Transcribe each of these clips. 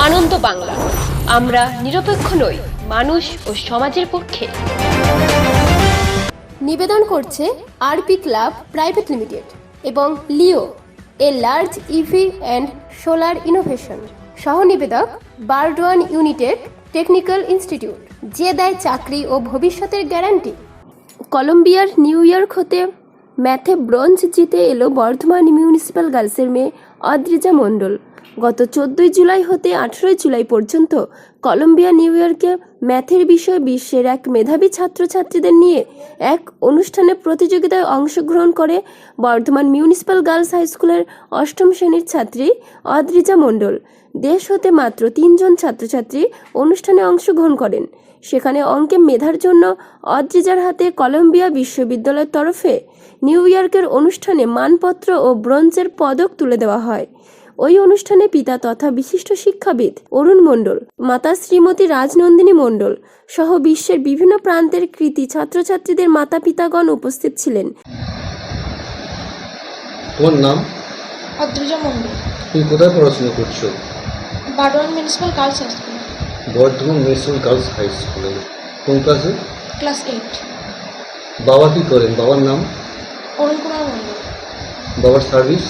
আনন্দ বাংলা। আমরা নিরপেক্ষ নই, মানুষ ও সমাজের পক্ষে। নিবেদন করছে আরপি ক্লাব প্রাইভেট লিমিটেড এবং Leo, a large EV and solar innovation. সহ নিবেদক বারডোয়ান ইউনিটেড টেকনিক্যাল ইনস্টিটিউট, যে দেয় চাকরি ও ভবিষ্যতের গ্যারান্টি। কলম্বিয়ার নিউ ইয়র্ক হতে ম্যাথে ব্রোঞ্জ জিতে এলো বর্ধমান মিউনিসিপ্যাল গার্লসের মেয়ে অদ্রিজা মণ্ডল। গত চোদ্দই জুলাই হতে আঠেরোই জুলাই পর্যন্ত কলম্বিয়া, নিউ ইয়র্কে ম্যাথের বিষয়ে বিশ্বের এক মেধাবী ছাত্রছাত্রীদের নিয়ে এক অনুষ্ঠানে প্রতিযোগিতায় অংশগ্রহণ করে বর্ধমান মিউনিসিপ্যাল গার্লস হাই স্কুলের অষ্টম শ্রেণির ছাত্রী অদ্রিজা মণ্ডল। দেশ হতে মাত্র তিনজন ছাত্রছাত্রী অনুষ্ঠানে অংশগ্রহণ করেন। সেখানে অঙ্কে মেধার জন্য অদ্রিজার হাতে কলম্বিয়া বিশ্ববিদ্যালয়ের তরফে নিউ ইয়র্কের অনুষ্ঠানে মানপত্র ও ব্রোঞ্জের পদক তুলে দেওয়া হয়। ওই অনুষ্ঠানে পিতা তথা বিশিষ্ট শিক্ষাবিদ অরুণ মণ্ডল মাতা শ্রীমতী রাজনন্দিনী মণ্ডল সহ বিশ্বের বিভিন্ন প্রান্তের কৃতি ছাত্রছাত্রীদের মাতা পিতাগণ উপস্থিত ছিলেন। তোমার নাম? অদ্রিজা মন্ডল তুমি কোথায় পড়াশোনা করছ? Burdwan municipal girls high school. Bardhaman national girls high স্কুলে। কোন ক্লাসে? Class eight. বাবা কি করেন? বাবার নাম? অরুণ কুমার মন্ডল বাবার সার্ভিস?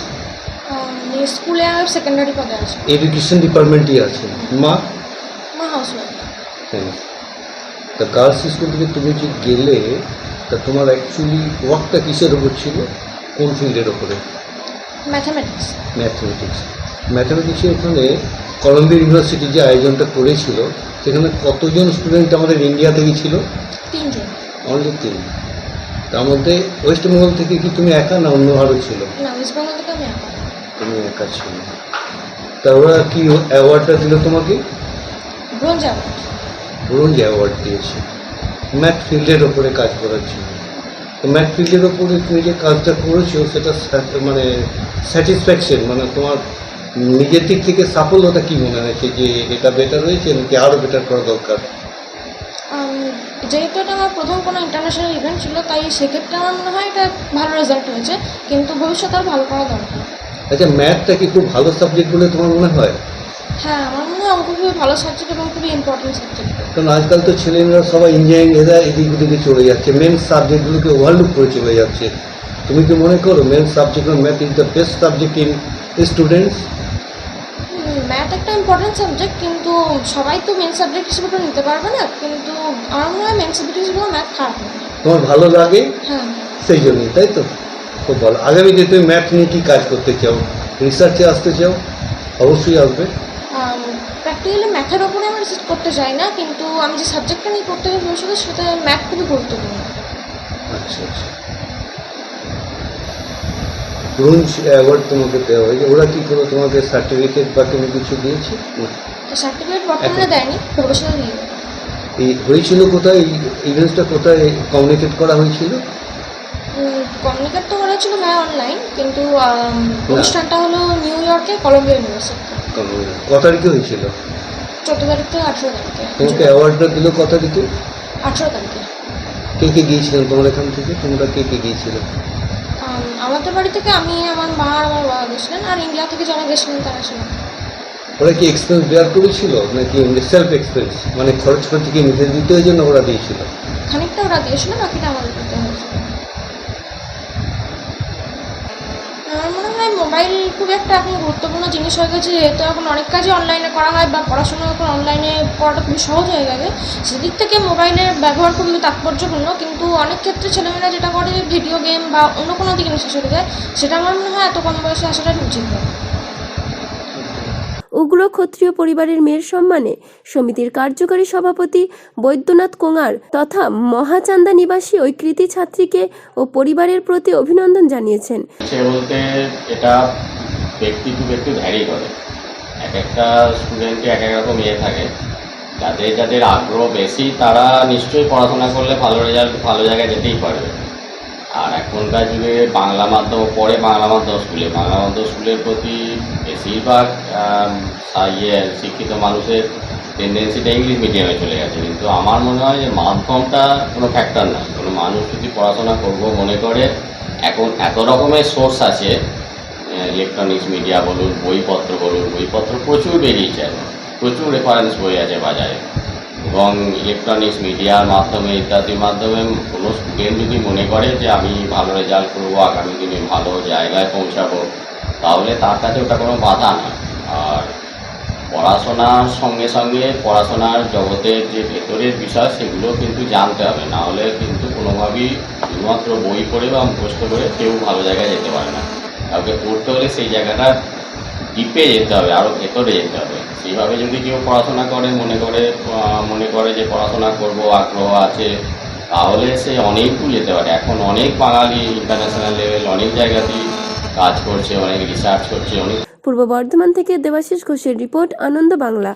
স্কুলে আর সেকেন্ডারি পদে আছে। এডুকেশন ডিপার্টমেন্টই আছে। মা? মা হাউস ওয়াইফ হ্যাঁ। তা গার্লস স্কুল থেকে তুমি যে গেলে তা তোমার অ্যাকচুয়ালি ওয়ার্কটা কিসের ওপর ছিল? কোন ফিল্ডের ওপরে ম্যাথামেটিক্স ম্যাথমেটিক্স ম্যাথমেটিক্সে ওখানে কলম্বিয়া ইউনিভার্সিটি যে আয়োজনটা করেছিল সেখানে কতজন স্টুডেন্ট আমাদের ইন্ডিয়া থেকে ছিল? তিনজন। অনলি তিন। তার মধ্যে ওয়েস্ট বেঙ্গল থেকে কি তুমি একা না অন্য আরও ছিল? না ওয়েস্ট বেঙ্গল থেকে আমি একা। তুমি একা ছিল। তা ওরা কি অ্যাওয়ার্ডটা দিল তোমাকে? Bronze award. ব্রোঞ্জ অ্যাওয়ার্ড দিয়েছে। ম্যাথ ফিল্ডের ওপরে কাজ করার জন্য। তো ম্যাথ ফিল্ডের ওপরে তুমি যে কাজটা করেছ সেটা মানে স্যাটিসফ্যাকশন মানে তোমার নিজের দিক থেকে সাফল্যতা কি মনে হয়েছে যে এটা বেটার হয়েছে নাকি আরও বেটার করা দরকার? যেহেতু এটা আমার প্রথম কোনো ইন্টারন্যাশনাল ইভেন্ট ছিল তাই সেক্ষেত্রে আমার মনে হয় এটা ভালো রেজাল্ট হয়েছে কিন্তু ভবিষ্যতে আর ভালো করা দরকার। আচ্ছা ম্যাথটা কি খুব ভালো সাবজেক্ট বলে তোমার মনে হয়? হ্যাঁ আমার মনে হয় অঙ্ক খুবই ভালো সাবজেক্ট এবং খুবই ইম্পর্টেন্ট সাবজেক্ট কারণ আজকাল তো ছেলেমেয়েরা সবাই ইঞ্জিনিয়ারিং এরা এদিক ওদিকে চলে যাচ্ছে মেন সাবজেক্টগুলোকে ওভারলুক করে চলে যাচ্ছে। তুমি কি মনে করো main subject math is the best subject in students math একটা ইম্পর্টেন্ট সাবজেক্ট কিন্তু সবাই তো মেন সাবজেক্ট হিসেবে তো নিতে পারবে না কিন্তু আমার মনে হয় মেন সাবজেক্ট হিসেবেও ম্যাথ খারাপ তোমার ভালো লাগে? হ্যাঁ। সেই জন্যই তাই তো? খুব ভালো। আগামীতে তুমি ম্যাথ নিয়ে কী কাজ করতে চাও? রিসার্চে আসতে চাও? অবশ্যই আসবে। প্র্যাকটিক্যালি ম্যাথের ওপরে আমি রিসার্চ করতে চাই না কিন্তু আমি যে সাবজেক্টটা নিয়ে পড়তে হবে ভবিষ্যতে সেটা ম্যাথ খুবই গুরুত্বপূর্ণ। আচ্ছা আচ্ছা। ব্রোঞ্জ অ্যাওয়ার্ড তোমাকে দেওয়া হয়েছে। ওরা কি কোনো তোমাকে সার্টিফিকেট বা কোনো কিছু দিয়েছে? সার্টিফিকেট বর্তমানে দেয়নি দিয়ে দেবে। এই হয়েছিল কোথায়? এই ইভেন্টসটা কোথায় কমিউনিকেট করা হয়েছিল? কমিউনিকেট তো করা ছিল ভাই অনলাইন কিন্তু অনুষ্ঠানটা হলো নিউ ইয়র্কে কলম্বিয়া ইউনিভার্সিটিতে কত তারিখে হয়েছিল? চোদ্দ তারিখ থেকে আঠেরো তারিখে। তোমাকে অ্যাওয়ার্ডটা দিল ক তারিখে? আঠেরো তারিখে। কে কে গিয়েছিলেন তোমার এখান থেকে? তোমরা কে কে গিয়েছিলে? আমাদের বাড়ি থেকে আমি আমার মা আর আমার বাবা গেছিলেন আর ইন্ডিয়া থেকে যারা গেছিলেন তারা ছিলেন। ওরা কি এক্সপেন্স বেয়ার করেছিল? নাকি সেলফ এক্সপেন্স মানে খরচ খরচ কি নিজে দিতে ওই জন্য ওরা দিয়েছিল? খানিকটা ওরা দিয়েছিল বাকিটা আমাদের দিতে হয়েছিল আমার মনে হয় মোবাইল খুব একটা এখন গুরুত্বপূর্ণ জিনিস হয়ে গেছে, যেহেতু এখন অনেক কাজই অনলাইনে করা হয় বা পড়াশোনা এখন অনলাইনে করাটা খুবই সহজ হয়ে গেছে। সেদিক থেকে মোবাইলের ব্যবহার খুবই তাৎপর্যপূর্ণ, কিন্তু অনেক ক্ষেত্রে ছেলেমেয়েরা যেটা করে ভিডিও গেম বা অন্য কোনো দিকে নেশা চলে যায়, সেটা আমার মনে হয় এত কম বয়সে আসাটা উচিত নয় উগ্র ক্ষত্রিয় পরিবারের মেয়ের সম্মানে সমিতির কার্যকারী সভাপতি বৈদ্যনাথ কোঙার তথা মহাচান্দা নিবাসী ওই কৃতি ছাত্রীকে ও পরিবারের প্রতি অভিনন্দন জানিয়েছেন। বলতে এটা ব্যক্তি টু ব্যক্তি ভ্যারি করে। এক একটা স্টুডেন্টকে এক এক রকম ইয়ে থাকে। যাদের যাদের আগ্রহ বেশি, তারা নিশ্চয়ই পড়াশোনা করলে ভালো রেজাল্ট ভালো জায়গায় যেতেই পারবে। আর এখনকার যুগে বাংলা মাধ্যম পড়ে বাংলা মাধ্যম স্কুলে। বাংলা মাধ্যম স্কুলের প্রতি বেশিরভাগ ইয়ে শিক্ষিত মানুষের টেন্ডেন্সিটা ইংলিশ মিডিয়ামে চলে গেছে। কিন্তু আমার মনে হয় যে মাধ্যমটা কোনো ফ্যাক্টর নয় কোনো মানুষ যদি পড়াশোনা করব মনে করে, এখন এত রকমের সোর্স আছে ইলেকট্রনিক্স মিডিয়া বলুন, বইপত্র বলুন, বইপত্র প্রচুর বেরিয়েছে এখন। প্রচুর রেফারেন্স বই আছে বাজারে। এবং ইলেকট্রনিক্স মিডিয়ার মাধ্যমে ইত্যাদির মাধ্যমে কোনো স্টুডেন্ট যদি মনে করে যে আমি ভালো রেজাল্ট করব, আগামী দিনে ভালো জায়গায় পৌঁছাবো, তাহলে তার কাছে ওটা কোনো বাধা না আর পড়াশোনার সঙ্গে সঙ্গে পড়াশোনার জগতের যে ভেতরের বিষয়, সেগুলো কিন্তু জানতে হবে। না হলে কিন্তু কোনোভাবেই শুধুমাত্র বই পড়ে বা মুখস্থ করে কেউ ভালো জায়গায় যেতে পারে না। কাউকে পড়তে হলে সেই জায়গাটা ডিপে যেতে হবে আরও ভেতরে যেতে হবে। সেইভাবে যদি কেউ পড়াশোনা করে, মনে করে মনে করে যে পড়াশোনা করব, আগ্রহ আছে, তাহলে সে অনেক দূর যেতে পারে। এখন অনেক বাঙালি ইন্টারন্যাশনাল লেভেল অনেক জায়গাতেই কাজ করছে, অনেক রিসার্চ করছে, অনেক পূর্ব বর্ধমান থেকে দেবাশিস ঘোষের রিপোর্ট, আনন্দ বাংলা।